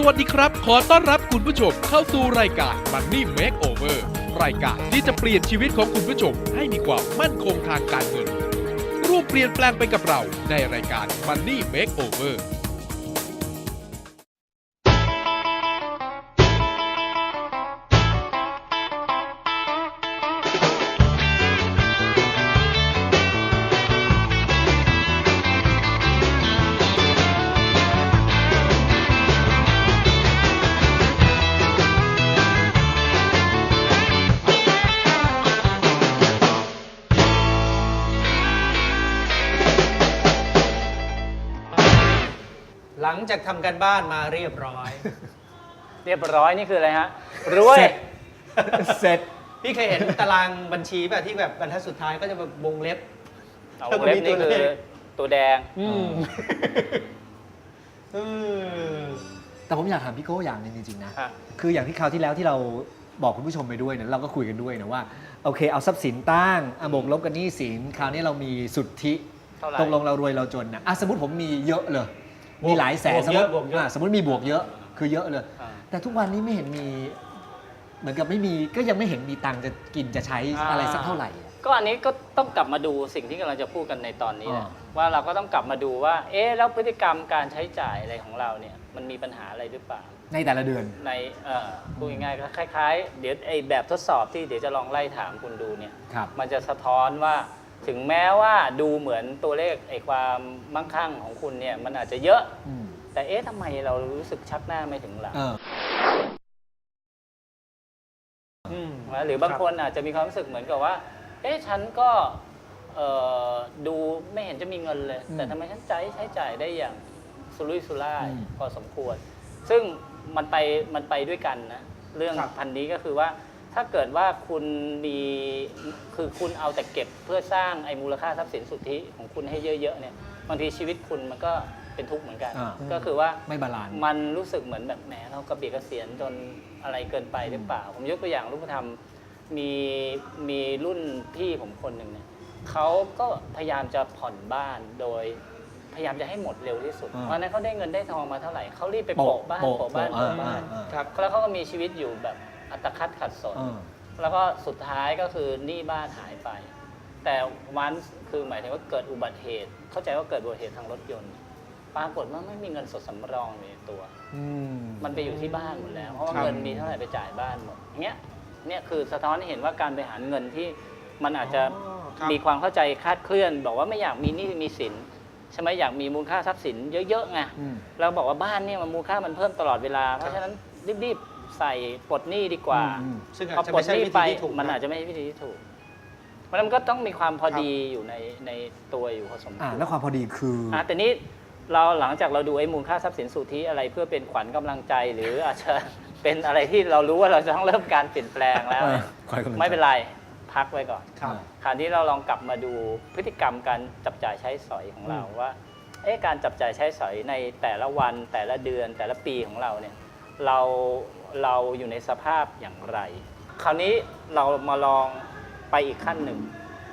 สวัสดีครับ ขอต้อนรับคุณผู้ชมเข้าสู่รายการ Money Makeover รายการที่จะเปลี่ยนชีวิตของคุณผู้ชมให้มีความมั่นคงทางการเงิน ร่วมเปลี่ยนแปลงไปกับเราในรายการ Money Makeover ลังจากทำกันบ้านมาเรียบร้อย เรียบร้อยนี่คืออะไรฮะรวย เสร็จ เสร็จ พี่เคยเห็นตารางบัญชีแบบที่แบบบรรทัดสุดท้ายก็จะแบบวงเล็บ เอาวงเล็บนี่คือ ตัวแดง อืมอืมแต่ผมอยากถามพี่โก้อย่างหนึงจริงๆนะ ฮะ คืออย่างที่คราวที่แล้วที่เราบอกคุณผู้ชมไปด้วยเนี่ยเราก็คุยกันด้วยนะว่า โอเคเอาทรัพย์สินตั้งอะบวกลบกันหนี้สิน คราวนี้เรามีสุทธิ เท่าไหร่ ตกลงเรารวยเราจนนะอะสมมติผมมีเยอะเลยบวก มีหลายแสนบวกสมเยมอะติบวกเยอะ อะสมมติมีบวกเยอะคือเยอะเลย อ่า แต่ทุกวันนี้ไม่เห็นมี เหมือนกับไม่มีก็ยังไม่เห็นมีตังค์จะกินจะใช้อะไรสักเท่าไหร่อะก็อันนี้ก็ต้องกลับมาดูสิ่งที่กำลังจะพูดกันในตอนนี้แหละอ่าว่าเราก็ต้องกลับมาดูว่า เอ๊ะแล้วพฤติกรรมการใช้จ่ายอะไรของเราเนี่ยมันมีปัญหาอะไรหรือเปล่า ในแต่ละเดือน ในเอ่อพูดง่ายๆก็คล้าย ๆ เดี๋ยวไอ้แบบทดสอบที่เดี๋ยวจะลองไล่ถามคุณดูเนี่ย ครับ มันจะสะท้อนว่า ถึงแม้ว่าดูเหมือนตัวเลขไอ้ความมั่งคั่งของคุณเนี่ยมันอาจจะเยอะ อืมแต่เอ๊ะทำไมเรารู้สึกชักหน้าไม่ถึงหลัง เออ อืม นะหรือบางคนอาจจะมีความรู้สึกเหมือนกับว่า เอ๊ะ ฉันก็เอ่อดูไม่เห็นจะมีเงินเลย อืมแต่ทำไมฉันใช้ใช้จ่ายได้อย่างสุรุ่ยสุร่ายอืมพอสมควร ซึ่งมันไปมันไปด้วยกันนะ เรื่องครับ พันนี้ก็คือว่า ถ้าเกิดว่าคุณมีคือคุณเอาแต่เก็บเพื่อสร้างไอ้มูลค่าทรัพย์สินสุทธิของคุณให้เยอะๆเนี่ยบางทีชีวิตคุณมันก็เป็นทุกข์เหมือนกัน อ่า ก็คือว่าไม่บาลานซ์ มันรู้สึกเหมือนแบบแหมเรากระเบียดกระเสียนจนอะไรเกินไปหรือเปล่า ผมยกตัวอย่างรูปธรรมมีมีรุ่นพี่ผมคนหนึ่งเนี่ยเขาก็พยายามจะผ่อนบ้านโดยพยายามจะให้หมดเร็วที่สุดอ่า เพราะฉะนั้นเขาได้เงินได้ทองมาเท่าไหร่เขารีบไปโปะโปะบ้านโปะโปะบ้านโปะโปะบ้านอ่าครับ แล้วเขาก็มีชีวิตอยู่แบบ อัตคัดขัดสน เออ แล้วก็สุดท้ายก็คือหนี้บ้านหายไป แต่วันคือหมายถึงว่าเกิดอุบัติเหตุ เข้าใจว่าเกิดอุบัติเหตุทางรถยนต์ปรากฏว่าไม่มีเงินสดสำรองในตัว อืม มันไปอยู่ที่บ้านหมดแล้ว เพราะว่าครับ เงินมีเท่าไหร่ไปจ่ายบ้านหมดอย่างเงี้ยเนี่ยคือสะท้อนให้เห็นว่าการบริหารเงินที่มันอาจจะอ๋อครับมีความเข้าใจคลาดเคลื่อน บอกว่าไม่อยากมีหนี้มีสินใช่ไหมอยากมีมูลค่าทรัพย์สินเยอะๆไงอืมเราบอกว่าบ้านเนี่ยมันมูลค่ามันเพิ่มตลอดเวลา เพราะฉะนั้นรีบๆ ใส่ปลดหนี้ดีกว่าอืมซึ่งอาพอจจะปลไม่ดใช่หนี้วิไปธีที่ถูกมันนะอาจจะไม่ใช่วิธีที่ถูก เพราะฉะนั้นมันก็ต้องมีความพอดีอยู่ในในตัวอยู่พอสมควอ่ารแล้วความพอดีคือออะแต่นี้เราหลังจากเราดูไอ้มูลค่าทรัพย์สินสุทธิอะไรเพื่อเป็นขวัญกำลังใจ หรืออาจจะเป็นอะไรที่เรารู้ว่าเราจะต้องเริ่มการเปลี่ยนแปลงแล้วเนี่ยเออขอให้กำลังใจ ไม่เป็นไรพักไว้ก่อนครับ คราวนี้เราลองกลับมาดูพฤติกรรมการจับจ่ายใช้สอยของเราว่าเอ๊ะการจับจ่ายใช้สอยในแต่ละวันแต่ละเดือนแต่ละปีของเราเนี่ย เราเราอยู่ในสภาพอย่างไร คราวนี้เรามาลองไปอีกขั้นหนึ่ง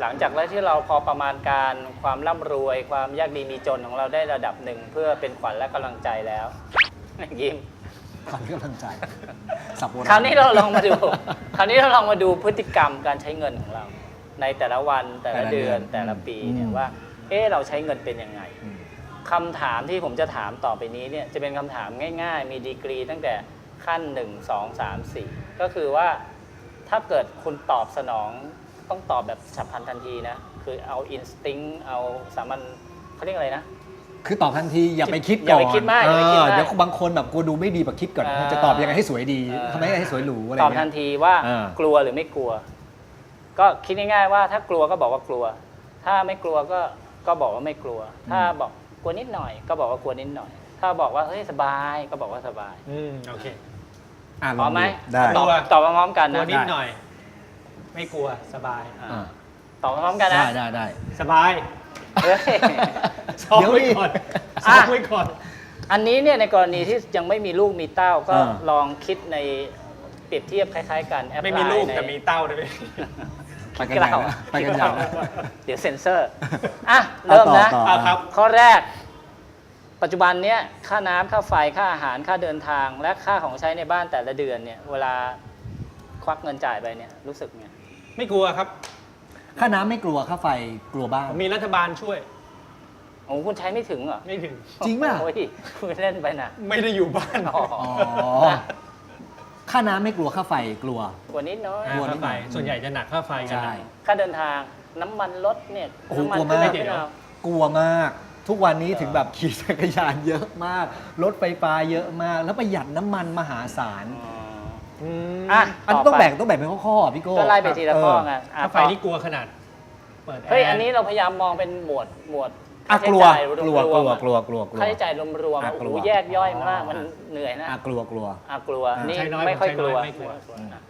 หลังจากแล้วที่เราพอประมาณการความร่ำรวย ความยากดีมีจนของเราได้ระดับหนึ่งเพื่อเป็นขวัญและกำลังใจแล้วยิ้มขวัญกำลังใจสับโบราณคราวนี้เราลองมาดูคราวนี้เราลองมาดูพฤติกรรมการใช้เงินของเรา ในแต่ละวันแต่ละเดือนแต่ละปีเนี่ยว่า เอ๊ะเราใช้เงินเป็นยังไง อืม คำถามที่ผมจะถามต่อไปนี้เนี่ยจะเป็นคำถามง่าย ๆ มีดีกรี ตั้งแต่ขั้น 1 2 3 4 ก็คือว่าถ้าเกิดคุณตอบสนองต้องตอบแบบฉับพลันทันทีนะ คือเอาอินสติ้งเอาสามัญเขาเรียกอะไรนะ คือตอบทันทีอย่าไปคิดอย่าก่อนไปคิดมากอย่าไปคิดมาก เดี๋ยวบางคนแบบกลัวดูไม่ดีแบบคิดก่อนอ่าจะตอบยังไงให้สวยดีอ่าทำไมให้สวยหรูอะไรตอบเงี้ทัยนทีว่าอ่า กลัวหรือไม่กลัว ก็คิดง่ายๆว่าถ้ากลัวก็บอกว่ากลัว ถ้าไม่กลัวก็ก็บอกว่าไม่กลัว ถ้าบอก กลัวนิดหน่อย ก็บอกว่ากลัวนิดหน่อย ถ้าบอกว่าเฮ้ยสบายก็บอกว่าสบายอืมโอเค อะพร้อมไหมได้ตอบตอบพร้อมๆกันกลัวนะนิดหน่อย ไม่กลัวสบาย อ่าอะตอบพร้อมๆกันได้นะได้ได้ สบายเฮ้ยซ้อมเดี๋ยวไว้ดิก่อนอะซ้อมไว้ก่อน อันนี้เนี่ยในกรณีที่ยังไม่มีลูกมีเต้าก็อ่า ลองคิดในเปรียบเทียบคล้ายๆกันแอปไม่มีลูกในแต่มีเต้าได้ไหม ไปกันใหญ่นะไปกันใหญ่นะเดี๋ยวเซ็นเซอร์ อะ เริ่มนะ ต่อต่ออะครับ ข้อแรก ปัจจุบันเนี้ยค่าน้ำค่าไฟค่าอาหารค่าเดินทาง และค่าของใช้ในบ้านแต่ละเดือนเนี่ย เวลาควักเงินจ่ายไปเนี่ยรู้สึกไงไม่กลัวครับ ค่าน้ำไม่กลัวค่าไฟกลัวบ้าง ผมมีรัฐบาลช่วย โอ้คุณใช้ไม่ถึงเหรอไม่ถึง จริงป่ะ โอ้ยคุณเล่นไปนะไม่ได้อยู่บ้าน อ๋ออ๋อ ค่าน้ำไม่กลัวค่าไฟกลัว กว่านิดน้อยกลัวนิค่าดหไฟน่อยส่วนใหญ่จะหนักค่าไฟกันใช่นะค่าเดินทางน้ำมันรถเนี่ยโอ้โหน้ำมันกลัวมาก ขึ้นไเอากลัวมาก ทุกวันนี้ถึงแบบขี่จักรยานเยอะมาก รถไฟฟ้าเยอะมาก แล้วประหยัดน้ำมันมหาศาลอ๋ออืมอะอันนี้ต้องแบ่งต้องแบ่งเป็นข้อๆอะพี่โก้ก็ไล่ไปทีละข้อไงเอะค่าไฟต่อ นี่กลัวขนาด เปิดแอร์ เฮ้ย อันนี้เราพยายามมองเป็นหมวดหมวด อะค่ากใช้ลัวจ่ายกลัวรกลัวมๆอะกลัว กลัว กลัว ค่าใช้จ่ายรวมๆอะอะโอ้กลัโหวแยกย่อยมากมันเหนื่อยนะอะกลัว กลัว อะกลัวอะนี่ใช้น้อยไม่ค่อยผมกใช้ลัวน้อยไม่กลัวอะ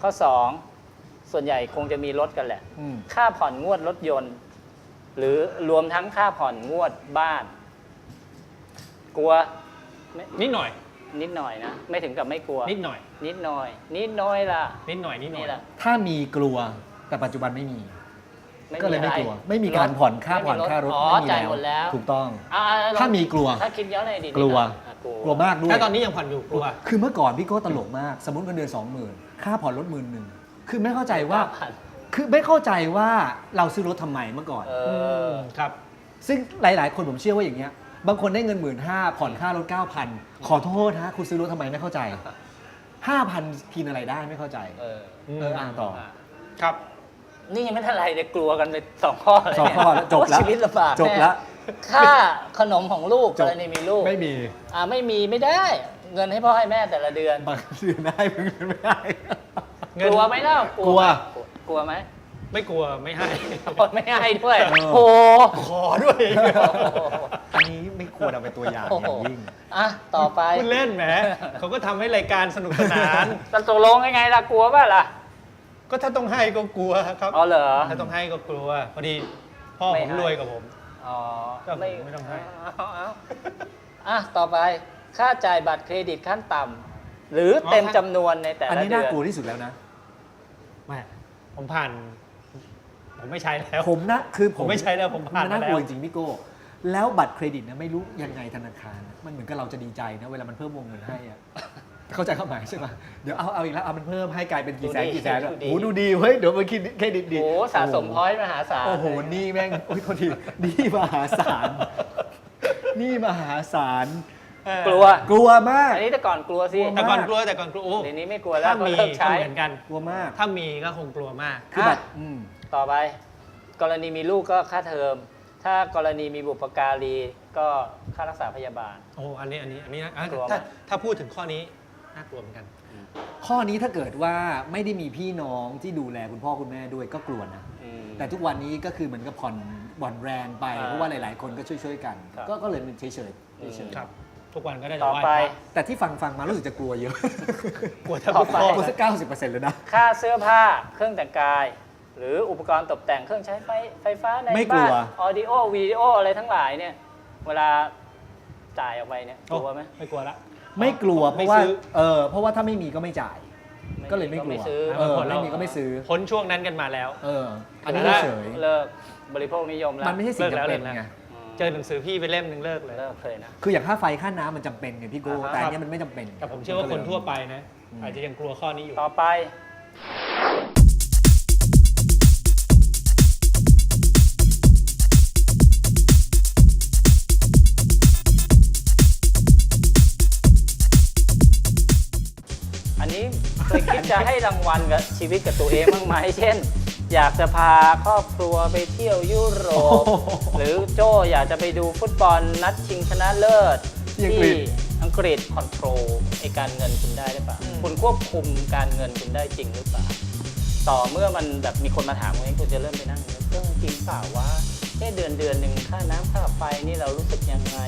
ข้อ 2 ส่วนใหญ่คงจะมีรถกันแหละ อืม ค่าผ่อนงวดรถยนต์ หรือรวมทั้งค่าผ่อนงวดบ้าน กลัวไม่นิดหน่อย นิดหน่อยนะ ไม่ถึงกับไม่กลัว นิดหน่อย นิดหน่อย นิดน้อยล่ะนิดหน่อยนิดหน่อนี่ยแหละถ้ามีกลัวแต่ปัจจุบันไม่มี ก็เลยไม่กลัว อะไม่มีการผ่อนค่าผ่อนไม่มีค่ารถอ๋อไม่มีจ่ายหมดแล้วถูกต้อง อะอะลองถ้ามีกลัว ถ้าคิดย้อนในอดีตกลัว อะกลัวมากด้วย ถ้าตอนนี้ยังผ่อนอยู่กลัว คือเมื่อก่อนพี่โก้ตลกมาก สมมติเงินเดือนสองหมื่นค่าผ่อนรถหมื่นหนึ่งคือไม่เข้าใจว่า ผ่นคือไม่เข้าใจว่าเราซื้อรถทำไมเมื่อก่อน เออือมครับ ซึ่งหลาย ๆ คนผมเชื่อว่าอย่างเงี้ย บางคนได้เงินหมื่นห้าผ่อนค่ารถเก้าพันขอโทษนะคุณซื้อรถทำไมไม่เข้าใจห้าพันกินอะไรได้ไม่เข้าใจ เออ เอออ่านต่อ ครับ นี่ยังไม่ทันไรเลยกลัวกันไปสองข้อเลยสองข้อแล้วจบแล้วโชีวิตลำบากจบแล้วน่ค่าขนมของลูกจกบ รณีมีลูกไม่มีอ่าไม่มีไม่ได้ เงินให้พ่อให้แม่แต่ละเดือนบางเดือนได้บางเดือนไม่ได้ เงิน กลัวไหมเล่ากลัวไหมกลัวไหมไม่กลัวไม่ให้ คนไม่ให้ด้วย เออ โอ้โหขอด้วย อันนี้ไม่ควรเอาเป็นตัวอย่างอย่างยิ่ง อะต่อไปคุณเล่นแหมเขาก็ทำให้รายการสนุกสนาน จะตกลงยังไงล่ะกลัวป่ะล่ะ ก็ถ้าต้องให้ก็กลัวครับอ๋อเหรอ ถ้าต้องให้ก็กลัว พอดีพ่อไม่ผมให้ รวยกว่าผม อ๋อก็ไม่ต้องให้เอาเอาอะต่อไปค่าจ่ายบัตรเครดิตขั้นต่ำหรือเต็มจำนวนในแต่อันละนี้เดืน่าอนกลัวที่สุดแล้วนะไม่ผมผ่าน ผมไม่ใช้แล้ว ผมนะคือผมผมไม่ใช้แล้วผมผ่านน่ากลัวมาแล้วจริงๆพี่โก้แล้วบัตรเครดิตนะไม่รู้ยังไงธนาคารนะมันเหมือนกับเราจะดีใจนะเวลามันเพิ่มวงเงินให้อะ เข้าใจความหมายใช่ไหมเดี๋ยวเอาเอาอีกแล้วเอามันเพิ่มให้กลายเป็นกี่แสนกี่แสนอะโอ้โหดูดีเฮ้ยเดี๋ยวมันคิดเครดิตดีโอ้โหสะสมพอยต์มหาศาลโอ้โหนี่แม่งโอ้ยโทษทีนี่มหาศาลนี่มหาศาลกลัว กลัวมาก อันนี้แต่ก่อนกลัวสิกลัวแต่ก่อนกลัวแต่ก่อนกลัวโอ้เดี๋ยวนี้ไม่กลัวแล้วถ้าก็มีเลิกก็ใช้ เหมือนกัน กลัวมากถ้ามีก็คงกลัวมาก คืออะบัตรอืม ต่อไป กรณีมีลูกก็ค่าเทอม ถ้ากรณีมีบุปการีก็ค่ารักษาพยาบาล โอ้ อันนี้ อันนี้ อันนี้นะอะกลัวไหม ถ้าถ้าพูดถึงข้อนี้ น่ากลัวเหมือนกัน ข้อนี้ถ้าเกิดว่าไม่ได้มีพี่น้องที่ดูแลคุณพ่อคุณแม่ด้วยก็กลัวนะอืมแต่ทุกวันนี้ก็คือเหมือนกับผ่อนบ่อนแรงไป อ่าเพราะว่าหลาย ๆ คนก็ช่วย ๆ กัน ครับ ก็ก็เลยเฉยๆเฉยอืมๆครับ ทุกวันก็ได้ต่อแต่ไหว้ไป พระแต่ที่ฟังฟังมารู้สึกจะกลัวเยอะกลัวแทบต่อทุกไปข้อ กลัวสักเก้าสิบเปอร์เซ็นต์เลยนะ ค่าเสื้อผ้าเครื่องแต่งกาย หรืออุปกรณ์ตกแต่งเครื่องใช้ไฟไฟฟ้าในไม่กลับ้านว ออดิโอวิดีโออะไรทั้งหลายเนี่ย เวลา จ่ายออกไปเนี่ยกลัวไหม ไม่กลัวละ ไม่กลัวเพไม่ราะว่าซื้อ เออเพราะว่าถ้าไม่มีก็ไม่จ่าย ก็เลยไม่กลัวไม่ซื้อเออไม่มีก็ไม่ซื้อ พ้นช่วงนั้นกันมาแล้ว เออ อันนี้แต่ถ้าเฉยเลิกบริโภคนิยมแล้วมันไม่ใช่สิ่งจำเป็นเลิกแล้วไงมเจอหนังสือพี่ไปเล่มหนึ่งเลิกเลย เลิกเลยนะ คืออย่างค่าไฟค่าน้ำมันจำเป็นไงพี่โก้อ่าฮะ แต่อันเนี้ยมันไม่จำเป็นแต่ผมเชื่อว่าคนทั่วไปนะ อาจจะยังกลัวข้อนี้อยู่ ต่อไป เคยคิดจะให้รางวัลกับชีวิตกับตัวเองบ้างไหมเช่น อยากจะพาครอบครัวไปเที่ยวยุโรป หรือโจอยากจะไปดูฟุตบอลนัดชิงชนะเลิศ ที่อังกฤษอังกฤษคอนโทรลไอการเงินคุณได้หรือเปล่า คุณควบคุมการเงินคุณได้จริงหรือเปล่า ต่อเมื่อมันแบบมีคนมาถามคุณคุณจะเริ่มไปนั่งนึกเออจริงเปล่าวะแค่เดือนเดือนหนึ่งค่าน้ำค่าไฟนี่เรารู้สึกยังไง